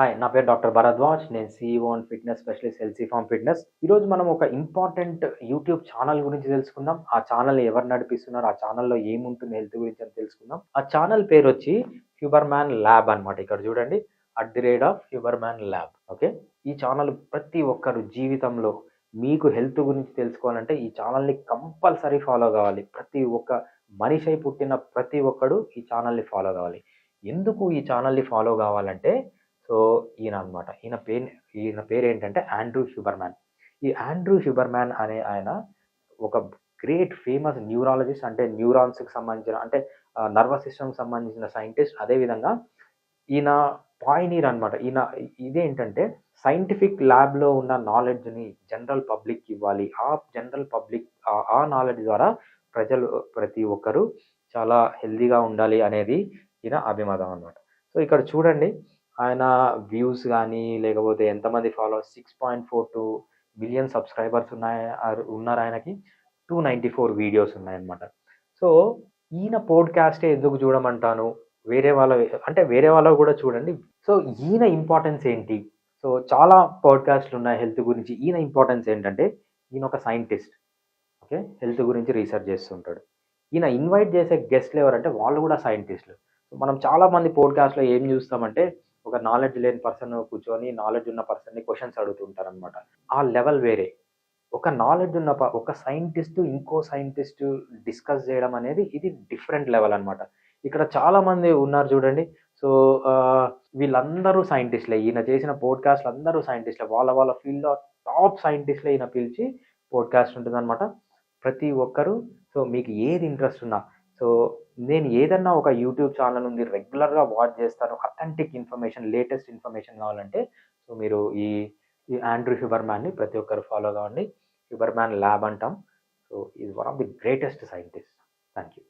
Hi నా పేరు doctor Bharadwaj. నేను CEO and fitness specialist LC farm fitness. ఈరోజు మనం ఒక ఇంపార్టెంట్ యూట్యూబ్ ఛానల్ గురించి తెలుసుకుందాం. ఆ ఛానల్ ఎవరు నడిపిస్తున్నారు ఆ ఛానల్లో ఏముంటుంది హెల్త్ గురించి అని తెలుసుకుందాం. ఆ ఛానల్ పేరు వచ్చి హ్యూబర్ మ్యాన్ ల్యాబ్ అనమాట ఇక్కడ చూడండి at the rate of Huberman lab. Okay? ఈ ఛానల్ ప్రతి ఒక్కరు జీవితంలో మీకు హెల్త్ గురించి తెలుసుకోవాలంటే ఈ ఛానల్ని కంపల్సరీ ఫాలో కావాలి. ప్రతి ఒక్క మనిషి పుట్టిన ప్రతి ఒక్కడు ఈ ఛానల్ని ఫాలో కావాలి. ఎందుకు ఈ ఛానల్ని ఫాలో కావాలంటే ఈయన అనమాట ఈయన పేరు ఈయన పేరు ఏంటంటే ఆండ్రూ హ్యూబర్మ్యాన్ ఈ ఆండ్రూ హ్యూబర్మ్యాన్ అనే ఆయన ఒక గ్రేట్ ఫేమస్ న్యూరాలజిస్ట్ అంటే న్యూరాన్స్కి సంబంధించిన అంటే నర్వస్ సిస్టమ్కి సంబంధించిన సైంటిస్ట్. అదేవిధంగా ఈయన పాయినీర్ అనమాట ఈయన ఇదేంటంటే సైంటిఫిక్ ల్యాబ్లో ఉన్న నాలెడ్జ్ని జనరల్ పబ్లిక్ ఇవ్వాలి. ఆ జనరల్ పబ్లిక్ ఆ నాలెడ్జ్ ద్వారా ప్రజలు ప్రతి ఒక్కరూ చాలా హెల్దీగా ఉండాలి అనేది ఈయన అభిమతం అనమాట సో ఇక్కడ చూడండి ఆయన వ్యూస్ కానీ లేకపోతే ఎంతమంది followers six point four two million subscribers ఉన్నాయి ఉన్నారు ఆయనకి టూ నైంటీ ఫోర్ వీడియోస్ ఉన్నాయన్నమాట. సో ఈయన పోడ్కాస్టే ఎందుకు చూడమంటాను? వేరే వాళ్ళ అంటే వేరే వాళ్ళ కూడా చూడండి. సో ఈయన ఇంపార్టెన్స్ ఏంటి? సో చాలా పాడ్కాస్ట్లు ఉన్నాయి హెల్త్ గురించి. ఈయన ఇంపార్టెన్స్ ఏంటంటే ఈయన ఒక సైంటిస్ట్ ఓకే? హెల్త్ గురించి రీసెర్చ్ చేస్తుంటాడు. ఈయన ఇన్వైట్ చేసే గెస్ట్లు ఎవరంటే వాళ్ళు కూడా సైంటిస్టులు. మనం చాలామంది పోడ్కాస్ట్లో ఏం చూస్తామంటే ఒక నాలెడ్జ్ లేని పర్సన్ కూర్చొని నాలెడ్జ్ ఉన్న పర్సన్ని క్వశ్చన్స్ అడుగుతుంటారు అనమాట ఆ లెవెల్ వేరే. ఒక నాలెడ్జ్ ఉన్న ఒక సైంటిస్ట్ ఇంకో సైంటిస్ట్ డిస్కస్ చేయడం అనేది ఇది డిఫరెంట్ లెవెల్ అనమాట ఇక్కడ చాలా మంది ఉన్నారు చూడండి. సో వీళ్ళందరూ సైంటిస్ట్లే ఈయన చేసిన పోడ్కాస్ట్లు అందరూ సైంటిస్ట్లే వాళ్ళ వాళ్ళ ఫీల్డ్లో టాప్ సైంటిస్ట్లే ఈయన పిలిచి పోడ్కాస్ట్ ఉంటుందన్నమాట. ప్రతి ఒక్కరూ సో మీకు ఏది ఇంట్రెస్ట్ ఉన్నా సో నేను ఏదన్నా ఒక యూట్యూబ్ ఛానల్ ఉంది రెగ్యులర్గా వాచ్ చేస్తాను అథెంటిక్ ఇన్ఫర్మేషన్ లేటెస్ట్ ఇన్ఫర్మేషన్ కావాలంటే సో మీరు ఈ ఈ ఆండ్రూ హ్యూబర్మ్యాన్ని ప్రతి ఒక్కరు ఫాలో కావండి. హ్యూబర్మ్యాన్ ల్యాబ్ అంటాం. So is one of the greatest scientist thank you